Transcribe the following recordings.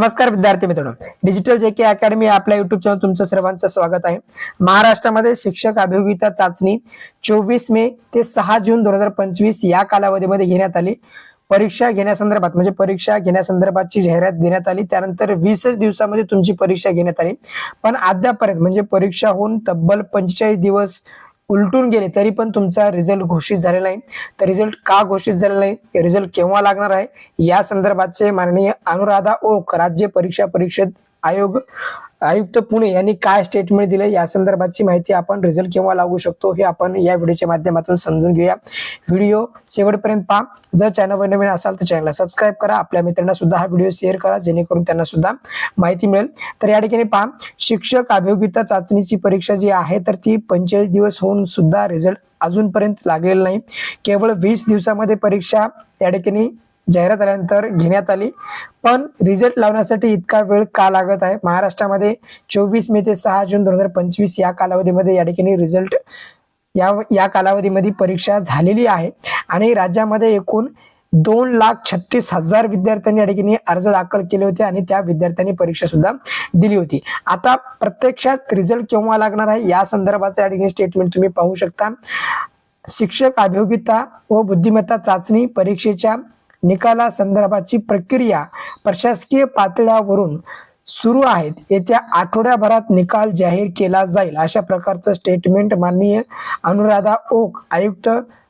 नमस्कार विद्यार्थी मित्रांनो. डिजिटल जे के अकॅडमी आपल्या युट्यूब चॅनल तुमचं सर्वांचं स्वागत आहे. महाराष्ट्रामध्ये शिक्षक अभियोगिता चाचणी चोवीस मे ते सहा जून दोन हजार पंचवीस या कालावधीमध्ये घेण्यात आली. परीक्षा घेण्यासंदर्भात म्हणजे परीक्षा घेण्यासंदर्भातची जाहिरात देण्यात आली. त्यानंतर वीसच दिवसामध्ये तुमची परीक्षा घेण्यात आली. पण अद्यापर्यंत म्हणजे परीक्षा होऊन तब्बल पंचेचाळीस दिवस उलटून गेले तरी पण तुमचा रिझल्ट घोषित झालेला नाही. तर रिझल्ट का घोषित झालेला नाही? रिझल्ट केव्हा लागणार आहे? या संदर्भातचे माननीय अनुराधा ओक राज्य परीक्षा परिषद आयोग आयुक्त पुणे यांनी काय स्टेटमेंट दिलं? या संदर्भातची माहिती आपण रिझल्ट केव्हा लागू शकतो हे आपण या व्हिडिओच्या माध्यमातून समजून घेऊया. व्हिडिओ शेवटपर्यंत पहा. जर चॅनलवर नवीन असाल तर चॅनलला सबस्क्राईब करा. आपल्या मित्रांना सुद्धा हा व्हिडिओ शेअर करा. जेणेकरून त्यांना सुद्धा माहिती मिळेल. तर या ठिकाणी पहा. शिक्षक अभियोगिता चाचणीची परीक्षा जी आहे तर ती पंचेचाळीस दिवस होऊन सुद्धा रिझल्ट अजूनपर्यंत लागलेला नाही. केवळ वीस दिवसामध्ये परीक्षा या ठिकाणी जाहिरात आल्यानंतर घेण्यात आली. पण रिझल्ट लावण्यासाठी इतका वेळ का लागत आहे? महाराष्ट्रामध्ये चोवीस मे ते सहा जून दोन हजार पंचवीस या कालावधीमध्ये या ठिकाणी रिझल्ट या या कालावधीमध्ये परीक्षा झालेली आहे. आणि राज्यामध्ये एकूण दोन लाख छत्तीस हजार विद्यार्थ्यांनी या ठिकाणी अर्ज दाखल केले होते आणि त्या विद्यार्थ्यांनी परीक्षा सुद्धा दिली होती. आता प्रत्यक्षात रिझल्ट केव्हा लागणार आहे? या संदर्भाचं या ठिकाणी स्टेटमेंट तुम्ही पाहू शकता. शिक्षक अभियोगिता व बुद्धिमत्ता चाचणी परीक्षेच्या निकाला संदर्भाची प्रक्रिया प्रशासकीय पातळ्यावरून सुरू आहेत. येत्या आठवड्याभरात निकाल जाहीर केला जाईल अशा प्रकारचं स्टेटमेंट माननीय अनुराधा ओक आयुक्त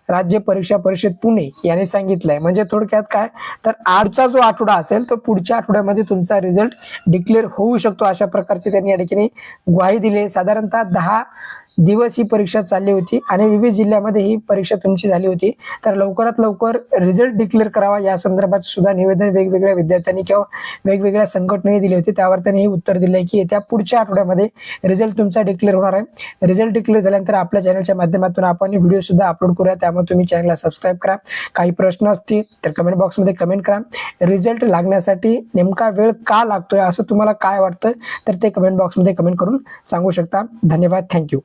राज्य परीक्षा परिषद पुणे यांनी सांगितलंय. म्हणजे थोडक्यात काय? तर आजचा जो आठवडा असेल तो पुढच्या आठवड्यामध्ये तुमचा रिझल्ट डिक्लेअर होऊ शकतो अशा प्रकारचे त्यांनी या ठिकाणी ग्वाही दिली साधारणतः दहा दिवस ही परीक्षा चालली होती आणि विविध जिल्ह्यामध्ये ही परीक्षा तुमची झाली होती. तर लवकरात लवकर रिझल्ट डिक्लेअर करावा या संदर्भात सुद्धा निवेदन वेगवेगळ्या विद्यार्थ्यांनी किंवा वेगवेगळ्या संघटनेने दिले होते. त्यावर त्यांनी हे उत्तर दिलं आहे की येत्या पुढच्या आठवड्यामध्ये रिझल्ट तुमचा डिक्लेअर होणार आहे. रिझल्ट डिक्लेअर झाल्यानंतर आपल्या चॅनलच्या माध्यमातून आपण व्हिडिओ सुद्धा अपलोड करूया. त्यामुळे तुम्ही चॅनलला सबस्क्राईब करा. काही प्रश्न असतील तर कमेंट बॉक्समध्ये कमेंट करा. रिझल्ट लागण्यासाठी नेमका वेळ का लागतोय? असं तुम्हाला काय वाटतं? तर ते कमेंट बॉक्समध्ये कमेंट करून सांगू शकता. धन्यवाद. थँक्यू